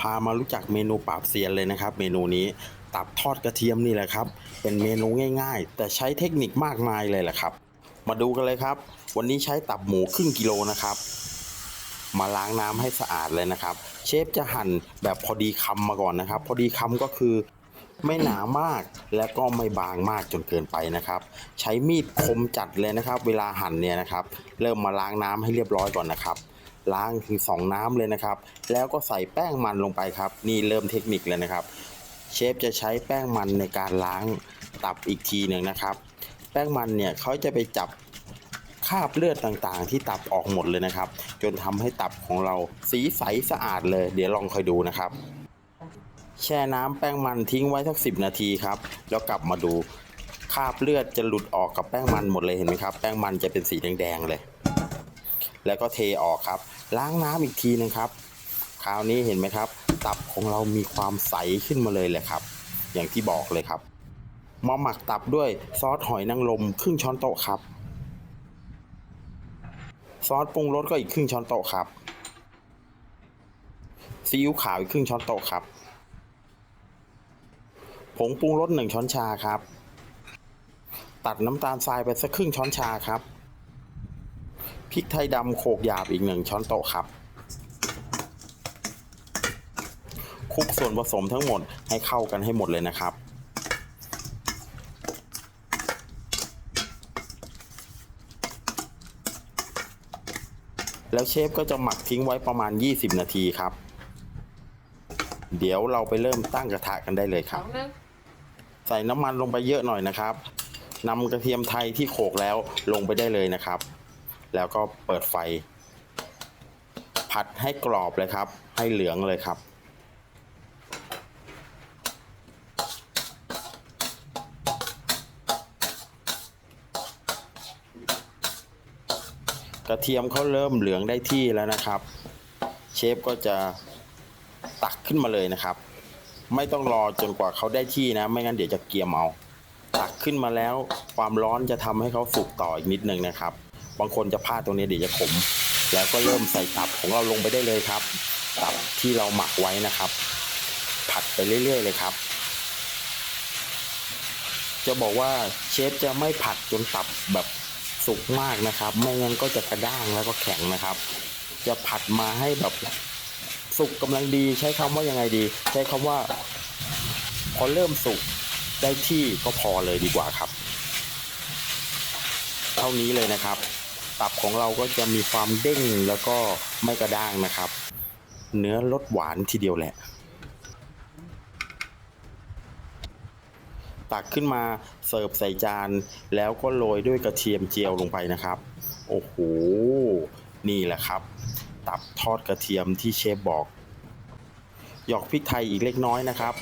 พามารู้จักเมนูปราบเซียนเลยนะครับ เมนูนี้ตับทอดกระเทียมนี่แหละครับ เป็นเมนูง่าย ๆ แต่ใช้เทคนิคมากมายเลยแหละครับ มาดูกันเลยครับ วันนี้ใช้ตับหมูครึ่งกิโลนะครับ มาล้างน้ำให้สะอาดเลยนะครับ เชฟจะหั่นแบบพอดีคำมาก่อนนะครับ พอดีคำก็คือไม่หนามากและก็ไม่บางมากจนเกินไปนะครับ ใช้มีดคมจัดเลยนะครับ เวลาหั่นเนี่ยนะครับ เริ่มมาล้างน้ำให้เรียบร้อยก่อนนะครับ ล้างถึงสองน้ำเลยนะครับ แล้วก็ใส่แป้งมันลงไปครับ นี่เริ่มเทคนิคเลยนะครับ เชฟจะใช้แป้งมันในการล้างตับอีกทีหนึ่งนะครับ แป้งมันเนี่ยเขาจะไปจับคราบเลือดต่างๆ ที่ตับออกหมดเลยนะครับ จนทำให้ตับของเราสีใสสะอาดเลย เดี๋ยวลองคอยดูนะครับ แช่น้ำแป้งมันทิ้งไว้สักสินาทีครับ แล้วกลับมาดูคราบเลือดจะหลุดออกกับแป้งมันหมดเลยเห็นไหมครับ แป้งมันจะเป็นสีแดงๆเลย แล้วก็เทออกครับ ล้างน้ำอีกทีนึงครับ คราวนี้เห็นไหมครับ ตับของเรามีความใสขึ้นมาเลยแหละครับ อย่างที่บอกเลยครับมาหมักตับด้วยซอสหอยนางรมครึ่งช้อนโต๊ะครับ ซอสปรุงรสก็อีกครึ่งช้อนโต๊ะครับซีอิ๊วขาวอีกครึ่งช้อนโต๊ะครับผงปรุงรสหนึ่งช้อนชาครับ ตัดน้ำตาลทรายไปสักครึ่งช้อนชาครับ พริกไทยดำโขลกหยาบอีกหนึ่งช้อนโต๊ะครับคลุกส่วนผสมทั้งหมดให้เข้ากันให้หมดเลยนะครับ แล้วเชฟก็จะหมักทิ้งไว้ประมาณ 20 นาทีครับ เดี๋ยวเราไปเริ่มตั้งกระทะกันได้เลยคสรัอบงหนึงใส่น้ำมันลงไปเยอะหน่อยนะครับนำกระเทียมไทยที่โขลกแล้วลงไปได้เลยนะครับ แล้วก็เปิดไฟ ผัดให้กรอบเลยครับ ให้เหลืองเลยครับ กระเทียมเขาเริ่มเหลืองได้ที่แล้วนะครับ เชฟก็จะตักขึ้นมาเลยนะครับ ไม่ต้องรอจนกว่าเขาได้ที่นะ ไม่งั้นเดี๋ยวจะเกียมเอา ตักขึ้นมาแล้วความร้อนจะทำให้เขาสุกต่ออีกนิดนึงนะครับ บางคนจะพลาดตรงนี้เดี๋ยวจะขม แล้วก็เริ่มใส่ตับของเราลงไปได้เลยครับ ตับที่เราหมักไว้นะครับ ผัดไปเรื่อย ๆ เลยครับ จะบอกว่าเชฟจะไม่ผัดจนตับแบบสุกมากนะครับ ไม่งั้นก็จะกระด้างแล้วก็แข็งนะครับ จะผัดมาให้แบบสุกกำลังดี ใช้คำว่ายังไงดี ใช้คำว่า พอเริ่มสุกได้ที่ก็พอเลยดีกว่าครับ เท่านี้เลยนะครับ ตับของเราก็จะมีความเด้งแล้วก็ไม่กระด้างนะครับ เนื้อรสหวานทีเดียวแหละ ตักขึ้นมาเสิร์ฟใส่จาน แล้วก็โรยด้วยกระเทียมเจียวลงไปนะครับ โอ้โห นี่แหละครับ ตับทอดกระเทียมที่เชฟบอกหยอกพริกไทยอีกเล็กน้อยนะครับ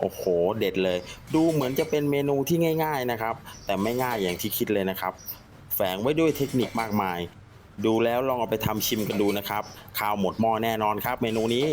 โอ้โห เด็ดเลย ดูเหมือนจะเป็นเมนูที่ง่าย ๆนะครับ แต่ไม่ง่ายอย่างที่คิดเลยนะครับ แฝงไว้ด้วยเทคนิคมากมาย ดูแล้วลองเอาไปทำชิมกันดูนะครับข้าวหมดหม้อแน่นอนครับ เมนูนี้